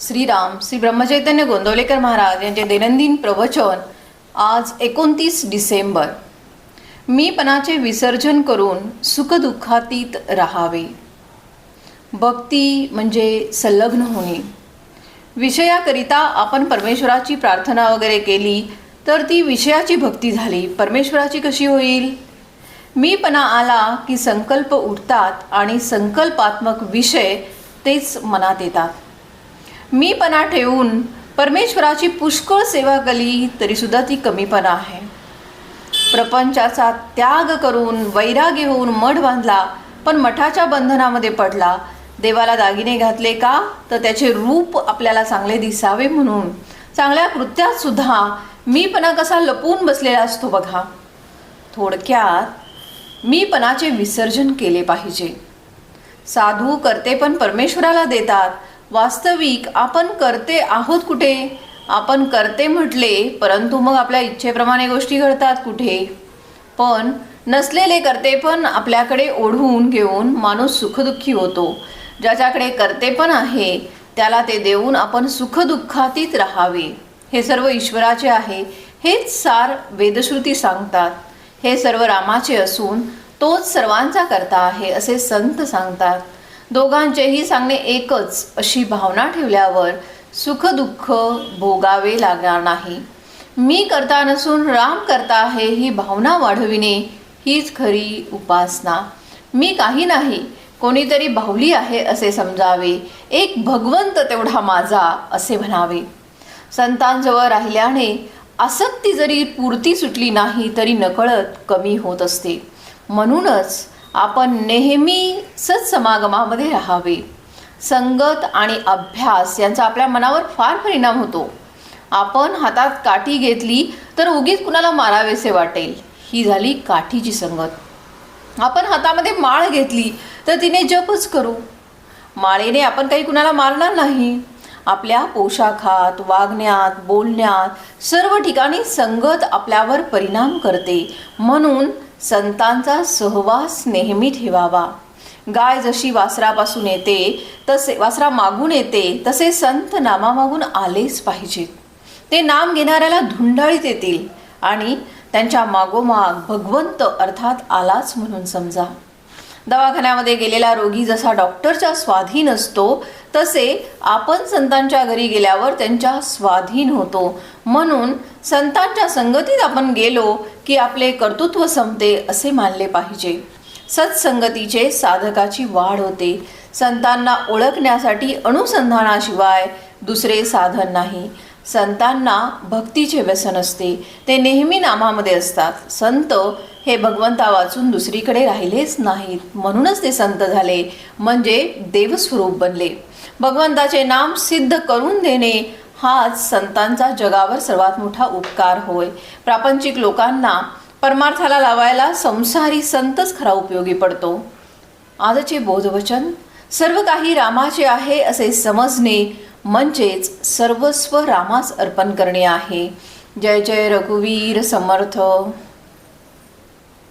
श्रीराम श्री ब्रह्मचैतन्य गोंदवलेकर महाराज यांचे दैनंदिन प्रवचन आज एकोणतीस डिसेंबर. मीपणाचे विसर्जन करून सुखदुःखातीत राहावे. भक्ती म्हणजे संलग्न होणे. विषयाकरिता आपण परमेश्वराची प्रार्थना वगैरे केली तर ती विषयाची भक्ती झाली. परमेश्वराची कशी होईल? मीपणा आला की संकल्प उठतात आणि संकल्पात्मक विषय तेच मनात येतात. मीपणा ठेवून परमेश्वराची पुष्कळ सेवा केली तरीसुद्धा ती कमीपणा आहे. प्रपंचाचा त्याग करून वैराग्य होऊन मठ बांधला पण मठाच्या बंधनामध्ये पडला. देवाला दागिने घातले का? तर त्याचे रूप आपल्याला चांगले दिसावे म्हणून. चांगल्या कृत्यात सुद्धा मीपणा कसा लपून बसलेला असतो बघा. थोडक्यात मीपणाचे विसर्जन केले पाहिजे. साधू करते पण परमेश्वराला देतात वास्तविक आपण करते आहोत कुठे? आपण करते म्हटले परंतु मग आपल्या इच्छेप्रमाणे गोष्टी घडतात कुठे? पण नसलेले करते पण आपल्याकडे ओढवून घेऊन माणूस सुखदुःखी होतो. ज्याच्याकडे करते पण आहे त्याला ते देऊन आपण सुखदुःखातीत राहावे. हे सर्व ईश्वराचे आहे. हेच सार वेदश्रुती सांगतात. हे सर्व रामाचे असून तोच सर्वांचा करता आहे असे संत सांगतात. दोघांचेही सांगणे एकच अशी भावना ठेवल्यावर सुखदुःख भोगावे लागणार नाही. मी करता नसून राम करता आहे ही भावना वाढविणे हीच खरी उपासना. मी काही नाही कोणीतरी बाहुली आहे असे समजावे एक भगवंत तेवढा माझा असे म्हणावे. संतांजवळ राहिल्याने आसक्ती जरी पुरती सुटली नाही तरी नकळत कमी होत असते. म्हणूनच आपण नेहमी सत्समागमामध्ये राहावे. संगत आणि अभ्यास यांचा आपल्या मनावर फार परिणाम होतो. आपण हातात काठी घेतली तर उगीच कुणाला मारावेसे वाटेल. ही झाली काठीची संगत. आपण हातामध्ये माळ घेतली तर तिने जपच करू. माळेने आपण काही कुणाला मारणार नाही. आपल्या पोशाखात वागण्यात बोलण्यात सर्व ठिकाणी संगत आपल्यावर परिणाम करते. म्हणून संतांचा सहवास नेहमी ठेवावा. गाय जशी वासरापासून येते तसे वासरा मागून येते तसे संत नामामागून आलेच पाहिजेत. ते नाम घेणाऱ्याला धुंडाळीत येतील आणि त्यांच्या मागोमाग भगवंत अर्थात आलाच म्हणून समजा. दवाखान्यामध्ये गेलेला रोगी जसा डॉक्टरच्या स्वाधीन असतो तसे आपण संतांच्या घरी गेल्यावर त्यांच्या स्वाधीन होतो. म्हणून संतांच्या संगतीत आपण गेलो की आपले कर्तृत्व संपते असे मानले पाहिजे. सत्संगतीचे साधकाची वाढ होते. संतांना ओळखण्यासाठी अनुसंधानाशिवाय दुसरे साधन नाही. संतांना भक्तीचे व्यसन असते. ते नेहमी नामामध्ये असतात. संत हे भगवंता वाचून दुसरीकडे राहिलेच नाहीत. म्हणूनच ते संत झाले. म्हणजे देवस्वरूप बनले. भगवंताचे नाम सिद्ध करून देणे हाच संतांचा जगावर सर्वात मोठा उपकार होय. प्रापंचिक लोकांना परमार्थाला लावायला संसारी संतच खरा उपयोगी पडतो. आजचे बोधवचन सर्व काही रामाचे आहे असे समजणे म्हणजेच सर्वस्व रामास अर्पण करणे आहे. जय जय रघुवीर समर्थ.